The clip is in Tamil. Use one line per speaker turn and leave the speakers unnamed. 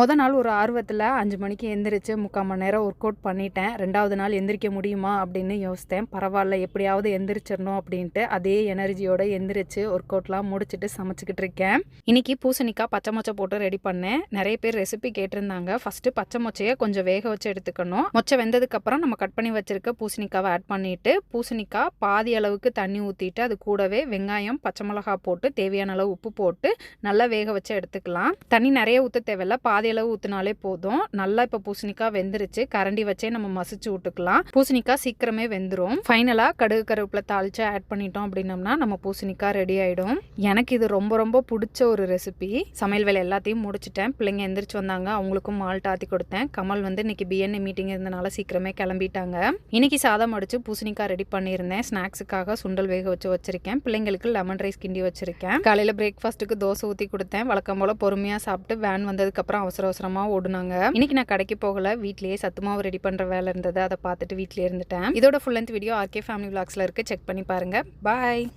மொதல் நாள் ஒரு ஆர்வத்தில் அஞ்சு மணிக்கு எந்திரிச்சு முக்கால் மணி நேரம் ஒர்க் அவுட் பண்ணிட்டேன். ரெண்டாவது நாள் எந்திரிக்க முடியுமா அப்படின்னு யோசித்தேன். பரவாயில்ல எப்படியாவது எந்திரிச்சிடணும் அப்படின்ட்டு அதே எனர்ஜியோட எந்திரிச்சு ஒர்க் அவுட்லாம் முடிச்சுட்டு சமைச்சிக்கிட்டு இருக்கேன். இன்னைக்கு பூசணிக்காய் பச்சை மொச்சை போட்டு ரெடி பண்ணேன். நிறைய பேர் ரெசிபி கேட்டிருந்தாங்க. ஃபஸ்ட்டு பச்சை மொச்சையை கொஞ்சம் வேக வச்சு எடுத்துக்கணும். மொச்சை வெந்ததுக்கப்புறம் நம்ம கட் பண்ணி வச்சிருக்க பூசணிக்காவை ஆட் பண்ணிட்டு பூசணிக்காய் பாதி அளவுக்கு தண்ணி ஊற்றிட்டு அது கூடவே வெங்காயம் பச்சை மிளகா போட்டு தேவையான அளவு உப்பு போட்டு நல்லா வேக வச்சு எடுத்துக்கலாம். தண்ணி நிறைய ஊற்ற தேவையில்ல. பாதி அளவு ஊற்றினாலே போதும். நல்லா இப்போ பூசணிக்காய் வெந்துருச்சு. கரண்டி வச்சே நம்ம மசிச்சு விட்டுக்கலாம். பூசணிக்காய் சீக்கிரமே வெந்துடும் ஃபைனலாக கடுகு கருவேப்பிலை தாளிச்சு ஆட் பண்ணிட்டோம் அப்படின்னம்னா நம்ம பூசணிக்காய் ரெடி ஆகிடும் எனக்கு இது ரொம்ப ரொம்ப பிடிச்ச ஒரு ரெசிபி சமையல் வேலை எல்லாத்தையும் முடிச்சிட்டேன். பிள்ளைங்க எந்திரிச்சு வந்தாங்க. அவங்களுக்கும் மால்ட் ஆற்றி கொடுத்தேன். கமல் வந்து இன்னைக்கு பிஎன்ஏ மீட்டிங் இருந்தனால சீக்கிரமே கிளம்பிட்டாங்க. இன்னைக்கு சாதம் அடிச்சு பூசணிக்காய் ரெடி பண்ணியிருந்தேன். ஸ்நாக்ஸுக்காக சுண்டல் வேக வச்சு வச்சிருக்கேன். பிள்ளைங்களுக்கு லெமன் ரைஸ் கிண்டி வச்சிருக்கேன். காலையில் பிரேக்ஃபாஸ்ட்டுக்கு தோசை ஊற்றி கொடுத்தேன். வழக்கம் போல் பொறுமையாக சாப்பிட்டு வேன் வந்ததுக்கப்புறம் அவசரம் அவசர அவசரமாக ஓடுனாங்க. இன்னைக்கு நான் கடைக்கு போகல. வீட்லயே சத்துமாவு ரெடி பண்ணுற வேலை இருந்தது. அதை பார்த்துட்டு வீட்லயே இருந்துட்டேன். இதோட full length video RK family விளாக்ஸில் இருக்குது செக் பண்ணி பாருங்க. பாய்